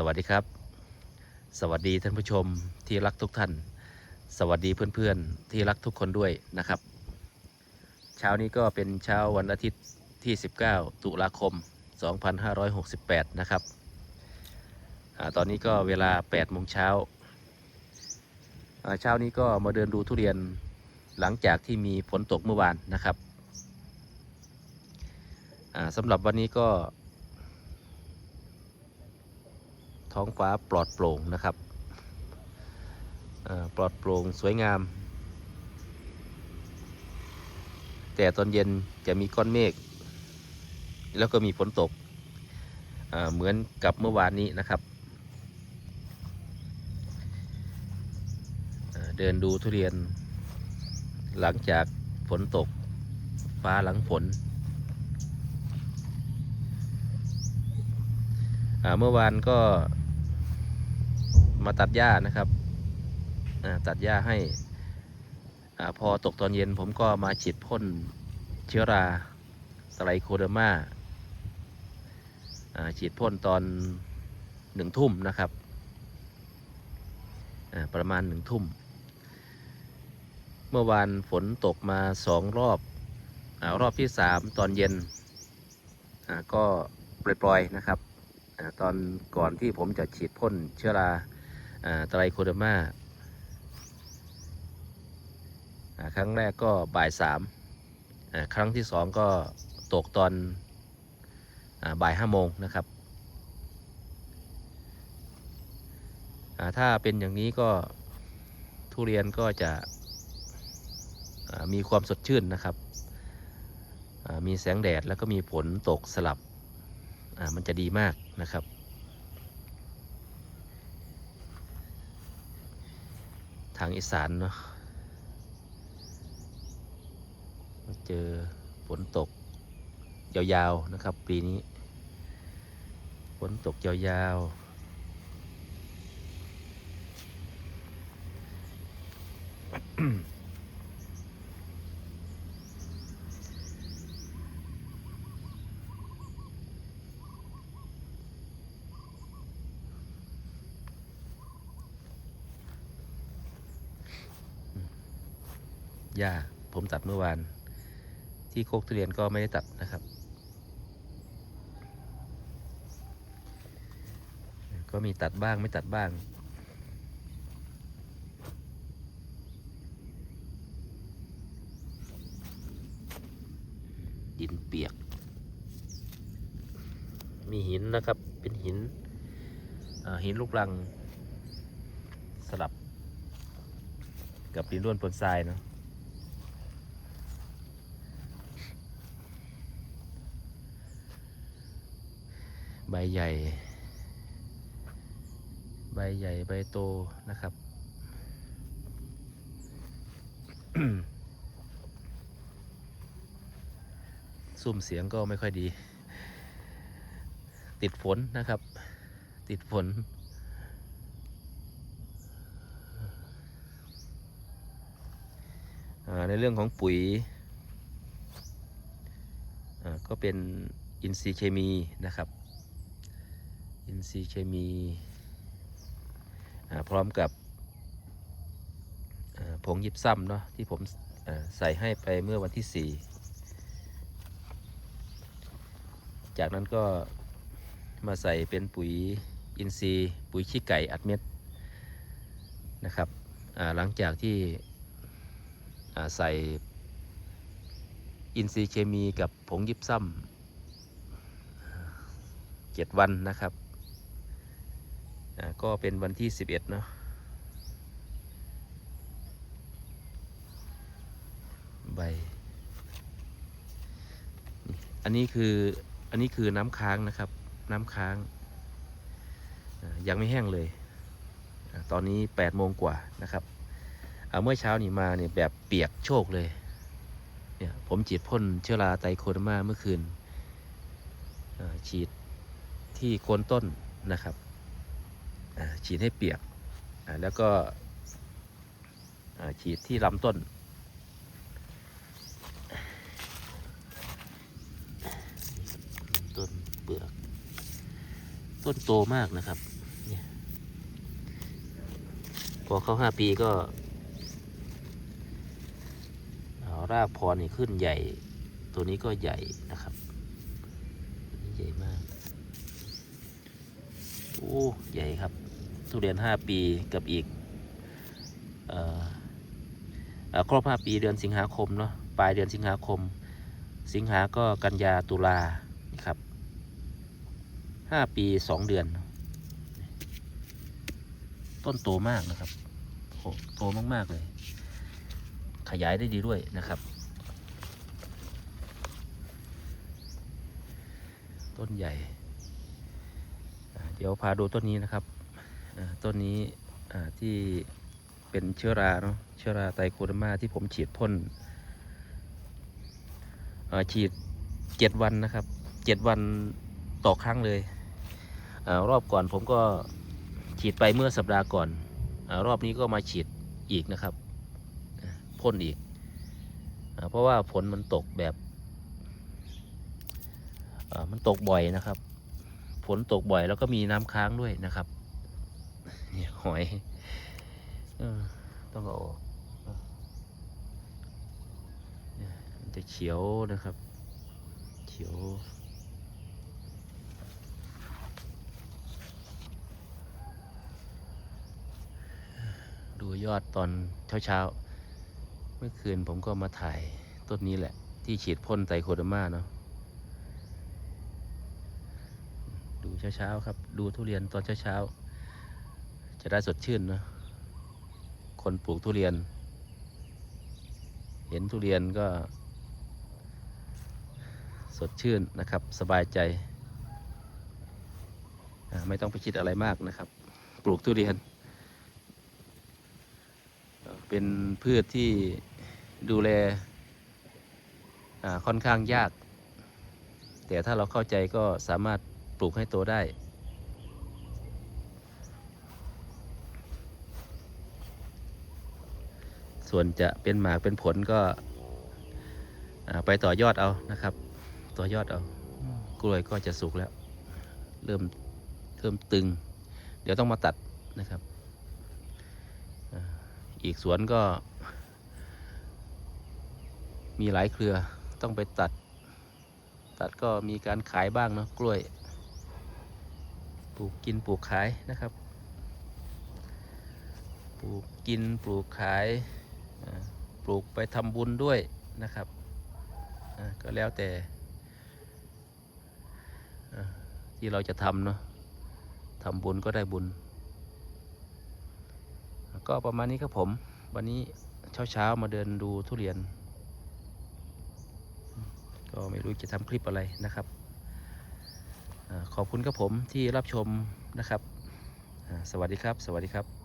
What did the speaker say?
สวัสดีครับ สวัสดีท่านผู้ชมที่รักทุกท่าน สวัสดีเพื่อนๆที่รักทุกคนด้วยนะครับ เช้านี้ก็เป็นเช้าวันอาทิตย์ที่ 19 ตุลาคม 2568 นะครับอตอนนี้ก็เวลา8โมงเช้าเช้านี้ก็มาเดินดูทุเรียนหลังจากที่มีฝนตกเมื่อวานนะครับสำหรับวันนี้ก็ ท้องฟ้าปลอดโปร่งนะครับปลอดโปร่งสวยงาม แต่ตอนเย็นจะมีก้อนเมฆแล้วก็มีฝนตกเหมือนกับเมื่อวานนี้นะครับ เดินดูทุเรียนหลังจากฝนตกฟ้าหลังฝนอ่า เมื่อวานก็มาตัดหญ้านะครับตัดหญ้าให้อพอตกตอนเย็นผมก็มาฉีดพ่นเชื้อราสไลโคเดอร์มาฉีดพ่นตอนหนึ่งทุ่มนะครับประมาณหนึ่งทุ่ม เมื่อวานฝนตกมาสองรอบอรอบที่สามตอนเย็นก็ปล่อยๆนะครับ ตอนก่อนที่ผมจะฉีดพ่นเชื้อราอ่าไตรโคเดมาอ่าครั้งแรกก็บ่ายสามครั้งที่สองก็ตกตอนอบ่ายห้าโมงนะครับ ถ้าเป็นอย่างนี้ก็ทุเรียนก็จะมีความสดชื่นนะครับ มีแสงแดดแล้วก็มีฝนตกสลับ อ่ามันจะดีมากนะครับ ทางอีสานเนาะเจอฝนตกยาวๆนะครับ ปีนี้ฝนตกยาวๆ หญ้า ผมตัดเมื่อวาน ที่โคกทุเรียนก็ไม่ได้ตัดนะครับ ก็มีตัดบ้างไม่ตัดบ้างดินเปียก มีหินนะครับ เป็นหินหินลูกรังสลับ กับดินร่วนปนทรายเนาะ ใบใหญ่ ใบใหญ่ใบโตนะครับ ซุ่มเสียงก็ไม่ค่อยดี ติดฝนนะครับ ติดฝนในเรื่องของปุ๋ยก็เป็นอินทรีย์เคมีนะครับ อินทรีย์เคมีพร้อมกับผงยิบซ้ำเนาะที่ผมใส่ให้ไปเมื่อวันที่ 4 จากนั้นก็มาใส่เป็นปุ๋ยอินทรีย์ปุ๋ยขี้ไก่อัดเม็ดนะครับหลังจากที่ใส่อินทรีย์เคมีกับผงยิบซ้ำเจ็ดวันนะครับ ก็เป็นวันที่ 11 เนาะใบ อันนี้คือ อันนี้คือน้ำค้างนะครับ น้ำค้าง ยังไม่แห้งเลย ตอนนี้8โมงกว่านะครับอ่าเมื่อเช้านี่มาเนี่ยแบบเปียกโชกเลย เนี่ยผมฉีดพ่นเชื้อราไตโคเดมาเมื่อคืน ฉีดที่โคนต้นนะครับ ฉีดให้เปียกแล้วก็ฉีดที่ลำต้น ต้นเปลือก ต้นโตมากนะครับพอเข้าห้าปีก็รากพรนี่ขึ้นใหญ่ ตัวนี้ก็ใหญ่นะครับใหญ่มาก โอ้ ใหญ่ครับ ทุเรียนห้าปีกับอีกออเอ่อครบห้าปีเดือนสิงหาคมเนาะปลายเดือนสิงหาคม สิงหาก็กันยาตุลาครับห้าปีสองเดือน ต้นโตมากนะครับโโตมาก ๆ เลย ขยายได้ดีด้วยนะครับต้นใหญ่ เดี๋ยวพาดูต้นนี้นะครับ ต้นนี้ที่เป็นเชื้อราเนาะเชื้อราไตโคเดอร์มาที่ผมฉีดพ่นฉีดเจ็ดวันนะครับเจ็ดวันต่อครั้งเลยอรอบก่อนผมก็ฉีดไปเมื่อสัปดาห์ก่อนอรอบนี้ก็มาฉีดอีกนะครับพ่นอีกอเพราะว่าฝนมันตกแบบมันตกบ่อยนะครับ ฝนตกบ่อยแล้วก็มีน้ำค้างด้วยนะครับ เนี่ยหอยต้องเอาออกมันจะเขียวนะครับ เขียวดูยอดตอนเช้าๆ เมื่อคืนผมก็มาถ่ายต้นนี้แหละ ที่ฉีดพ่นไตรโคดมาเนาะดูเช้าๆครับ ดูทุเรียนตอนเช้าๆ จะได้สดชื่นนะคนปลูกทุเรียน เห็นทุเรียนก็ สดชื่นนะครับ สบายใจ ไม่ต้องไปคิดอะไรมากนะครับ ปลูกทุเรียน เป็นพืชที่ดูแลค่อนข้างยาก แต่ถ้าเราเข้าใจก็สามารถปลูกให้โตได้ ส่วนจะเป็นหมากเป็นผลก็อ่าไปต่อยอดเอานะครับ ต่อยอดเอา กล้วยก็จะสุกแล้ว เริ่มเริ่มตึง เดี๋ยวต้องมาตัดนะครับอ่าอีกสวนก็ มีหลายเครือต้องไปตัด ตัดก็มีการขายบ้างเนาะกล้วย ปลูกกินปลูกขายนะครับ ปลูกกินปลูกขายอ่า ปลูกไปทำบุญด้วยนะครับก็แล้วแต่ที่เราจะทำเนาะทำบุญก็ได้บุญ ก็ประมาณนี้ครับผม วันนี้เช้าๆมาเดินดูทุเรียน ก็ไม่รู้จะทำคลิปอะไรนะครับ ขอบคุณครับผมที่รับชมนะครับ สวัสดีครับ สวัสดีครับ